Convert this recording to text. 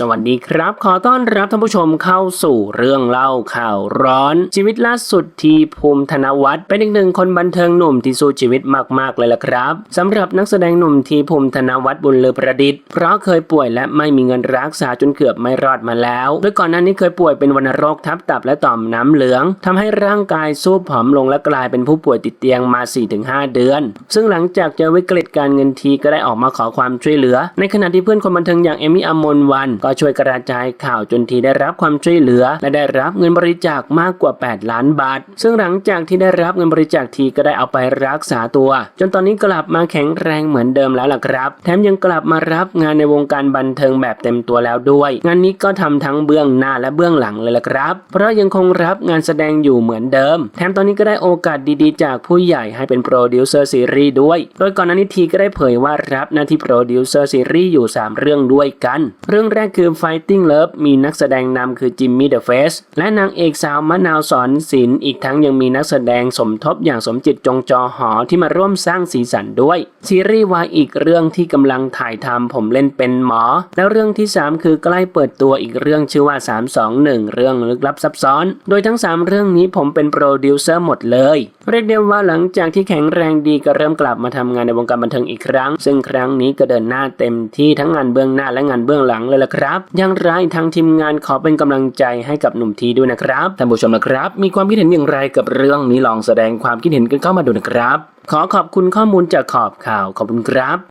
สวัสดีครับ ขอต้อนรับท่านผู้ชมเข้าสู่เรื่องเล่าข่าวร้อน ชีวิตล่าสุดที่ภูมิธนวัฒน์เป็นอีกหนึ่งคนบันเทิงหนุ่มที่สู้ชีวิตมากๆเลยล่ะครับสำหรับนักแสดงหนุ่มที่ภูมิธนวัฒน์บุญเลือประดิษฐ์เพราะเคยป่วยและไม่มีเงินรักษาจนเกือบไม่รอดมาแล้วโดยก่อนหน้านี้เคยป่วยเป็นวัณโรคทับตับและต่อมน้ำเหลืองทำให้ร่างกายสู้ผอมลงและกลายเป็นผู้ป่วยติดเตียงมา 4-5 เดือน ซึ่งหลังจากเจอวิกฤตการเงินทีก็ได้ออกมาขอความช่วยเหลือ ในขณะที่เพื่อนคนบันเทิงอย่างเอมี่อมนวันก็ช่วยกระจายข่าวจนทีได้รับความช่วยเหลือ และได้รับเงินบริจาคมากกว่า 8 ล้านบาท ซึ่งหลังจากที่ได้รับเงินบริจาคทีก็ได้เอาไปรักษาตัว จนตอนนี้กลับมาแข็งแรงเหมือนเดิมแล้วล่ะครับ แถมยังกลับมารับงานในวงการบันเทิงแบบเต็มตัวแล้วด้วย งานนี้ก็ทำทั้งเบื้องหน้าและเบื้องหลังเลยล่ะครับ เพราะยังคงรับงานแสดงอยู่เหมือนเดิม แถมตอนนี้ก็ได้โอกาสดีๆ จากผู้ใหญ่ให้เป็นโปรดิวเซอร์ซีรีส์ด้วย โดยก่อนหน้านี้ทีก็ได้เผยว่ารับหน้าที่โปรดิวเซอร์ซีรีส์อยู่ 3 เรื่องด้วยกัน เรื่องแรกคือ Fighting Love มีนักแสดงนำคือจิมมี่เดอะเฟสและนางเอกสาวมะนาวสอนศิลป์อีกทั้งยังมีนักแสดงสมทบอย่างสมจิตจงจอหอที่มาร่วมสร้างสีสันด้วย ซีรีส์วายอีกเรื่องที่กำลังถ่ายทำผมเล่นเป็นหมอ แล้วเรื่องที่ 3 คือใกล้เปิดตัวอีกเรื่องชื่อว่า 321 เรื่องลึกลับซับซ้อน โดยทั้ง 3 เรื่องนี้ผมเป็นโปรดิวเซอร์หมดเลย เรียกได้ว่าหลังจากที่แข็งแรงดีก็เริ่มกลับมาทำงานในวงการบันเทิงอีกครั้ง ซึ่งครั้งนี้ก็เดินหน้าเต็มที่ทั้งงานเบื้องหน้าและงานเบื้องหลังเลยละครับอยังไรทางทีมงานขอเป็นกำลังใจให้กับหนุ่มทีด้วยนะครับท่านผู้ชมนะครับ มีความคิดเห็นอย่างไรกับเรื่องนี้ลองแสดงความคิดเห็นกันเข้ามาดูนะครับ ขอขอบคุณข้อมูลจากขอบข่าวขอบคุณครับ